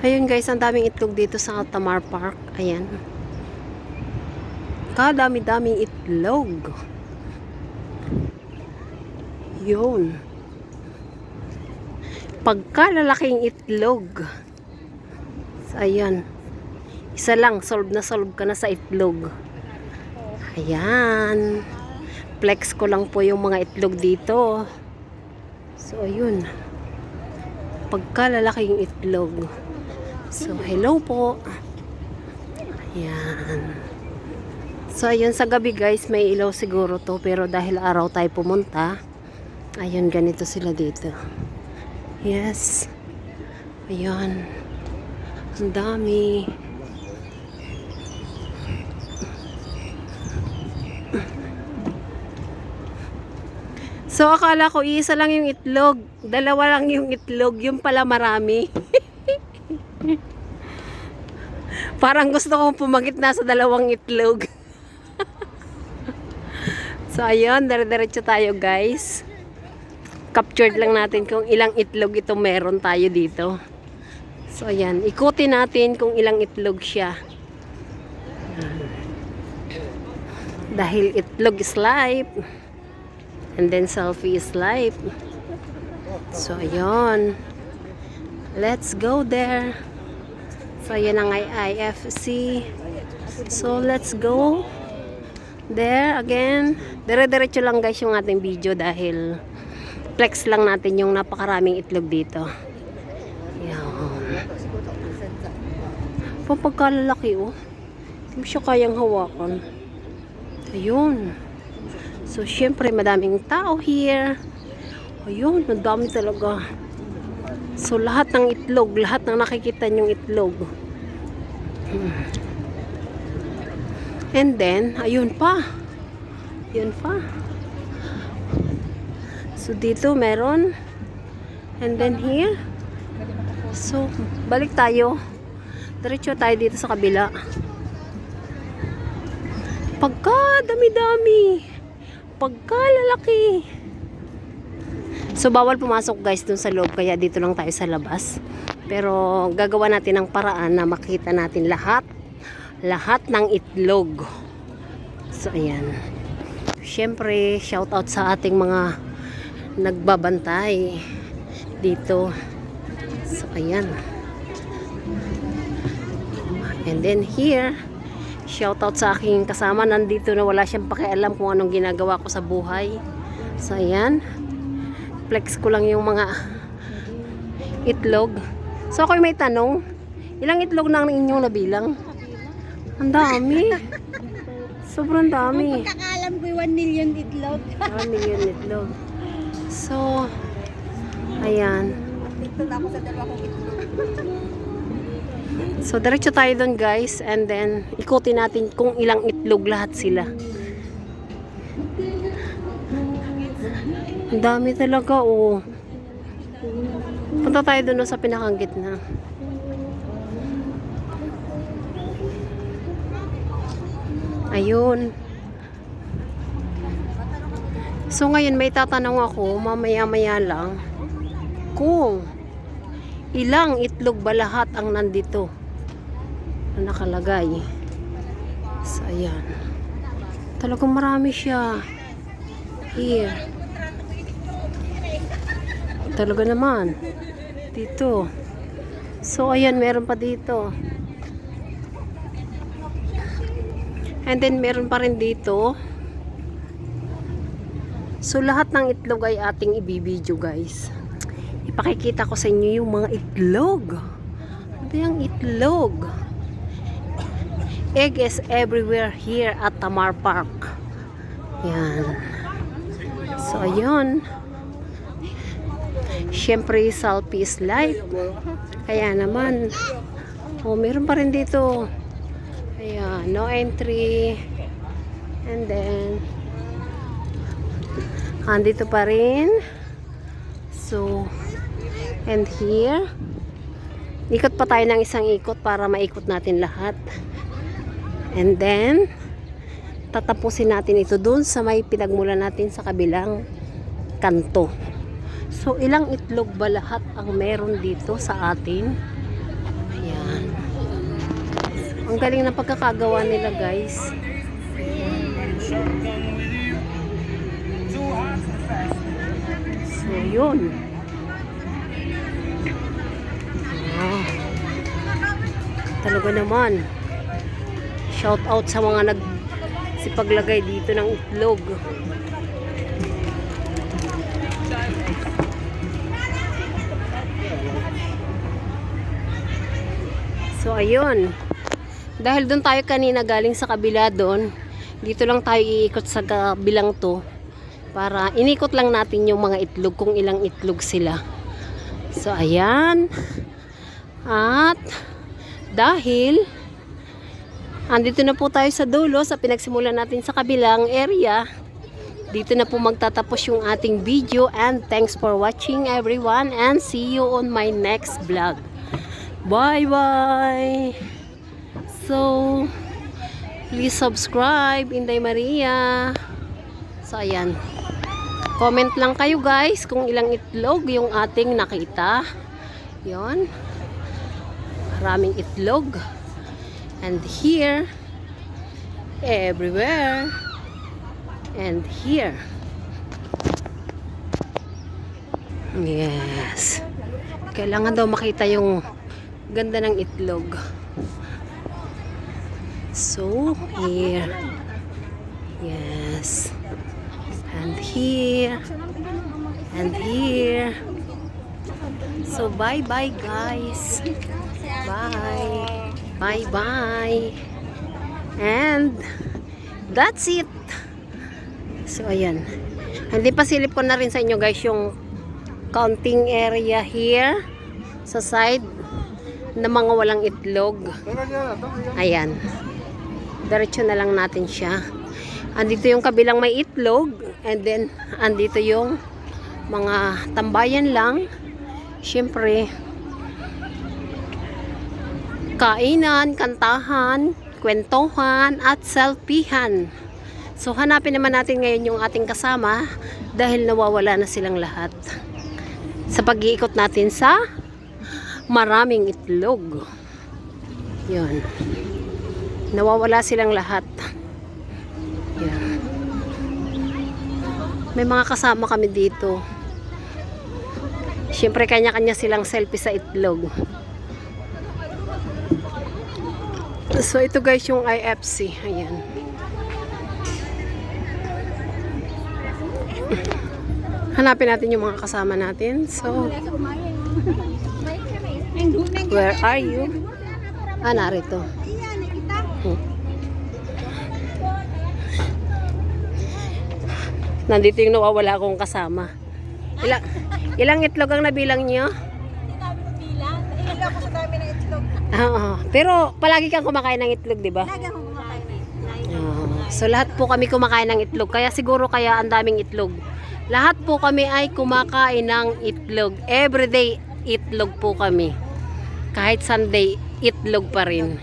Ayun guys, ang daming itlog dito sa Tamar Park. Ayan. Kadami-daming itlog. Yun. Pagkalalaking itlog. So, ayan. Isa lang, solve na solve ka na sa itlog. Ayan. Flex ko lang po yung mga itlog dito. So, ayun. Pagkalalaking itlog. So, hello po. Ayan. So, ayun sa gabi guys, may ilaw siguro to. Pero dahil araw tayo pumunta, ayun, ganito sila dito. Yes. Ayan. Ang dami. So, akala ko isa lang yung itlog. Dalawa lang yung itlog. Yung pala marami. Parang gusto kong pumagit na sa dalawang itlog. so, ayun. Dire-diretso tayo, guys. Captured lang natin kung ilang itlog ito meron tayo dito. So, ayan. Ikutin natin kung ilang itlog siya. Dahil itlog is life. And then selfie is life. So, ayun. Let's go there. So, yan ang IIFC. So, let's go there again. Dire-diretso lang guys yung ating video dahil flex lang natin yung napakaraming itlog dito. Yan. Pampagkalalaki oh. Hindi siya kayang hawakan. Ayun. So, syempre, madaming tao here. Ayun, madami talaga. So, lahat ng itlog, lahat ng nakikita nyong itlog. Hmm. And then, ayun pa. Ayun pa. So, dito meron. And then here. So, balik tayo. Diretso tayo dito sa kabila. Pagka dami-dami. Pagka lalaki. So, bawal pumasok guys dun sa loob. Kaya dito lang tayo sa labas. Pero, gagawa natin ng paraan na makita natin lahat. Lahat ng itlog. So, ayan. Siyempre, shout out sa ating mga nagbabantay dito. So, ayan. And then here, shout out sa aking kasama nandito na wala siyang pakialam kung anong ginagawa ko sa buhay. So, ayan. Flex ko lang yung mga itlog. So, ako'y may tanong. Ilang itlog na ang inyong nabilang? Ang dami. Sobrang dami. Pagkakalam ko 1 million itlog. Dami yun itlog. So, ayan. Dito na ako sa dalawang itlog. So, diretso tayo doon guys. And then, ikutin natin kung ilang itlog lahat sila. Ang dami talaga, oh. Punta tayo doon sa pinakang gitna. Ayun. So, ngayon may tatanong ako, mamaya-maya lang, kung ilang itlog ba lahat ang nandito na nakalagay. So, ayan. Talagang marami siya. Here. Talaga naman. Dito. So, ayan, meron pa dito. And then, meron pa rin dito. So, lahat ng itlog ay ating ibibidyo, guys. Ipakikita ko sa inyo yung mga itlog. Ano yung itlog? Egg is everywhere here at Tamar Park. Yan. So, ayun. Siyempre, Salpy is life. Kaya naman, oh, meron pa rin dito. Ayan, no entry. And then, andito pa rin. So, and here, ikot pa tayo ng isang ikot para maikot natin lahat. And then, tatapusin natin ito dun sa may pinagmula natin sa kabilang kanto. So, ilang itlog ba lahat ang meron dito sa atin? Ang galing ng pagkakagawa nila, guys. So, yun. Ah. Talaga naman. Shout out sa mga nag sipaglagay dito ng itlog. So, ayun. Dahil doon tayo kanina galing sa kabila doon, dito lang tayo iikot sa kabilang to para inikot lang natin yung mga itlog kung ilang itlog sila. So, ayan. At dahil andito na po tayo sa dulo sa pinagsimulan natin sa kabilang area, dito na po magtatapos yung ating video and thanks for watching everyone and see you on my next vlog. Bye bye. So, please subscribe, Inday Maria. So, ayan. Comment lang kayo guys kung ilang itlog yung ating nakita. Yon. Maraming itlog. And here, everywhere, and here. Yes. Kailangan daw makita yung ganda ng itlog. So, here. Yes. And here. And here. So, bye-bye, guys. Bye. Bye-bye. And, that's it. So, ayan. Hindi pa silip ko na rin sa inyo, guys, yung counting area here sa side na mga walang itlog. Ayan. Diretso na lang natin siya. Andito yung kabilang may itlog and then andito yung mga tambayan lang. Siyempre, kainan, kantahan, kwentuhan, at selfiehan. So, hanapin naman natin ngayon yung ating kasama dahil nawawala na silang lahat. Sa pag-iikot natin sa maraming itlog. Yun. Nawawala silang lahat. Yan. May mga kasama kami dito. Siyempre, kanya-kanya silang selfie sa itlog. So, ito guys yung IFC. Ayan. Hanapin natin yung mga kasama natin. So, where are you? Ah, narito. Hmm. Nandito yung nawawala akong kasama. Ilang, ilang itlog ang nabilang niyo? Oo. Pero palagi kang kumakain ng itlog, di ba? Lagi akong kumakain ng itlog. So lahat po kami kumakain ng itlog. Kaya siguro kaya ang daming itlog. Lahat po kami ay kumakain ng itlog. Everyday itlog po kami. Kahit Sunday, itlog pa rin.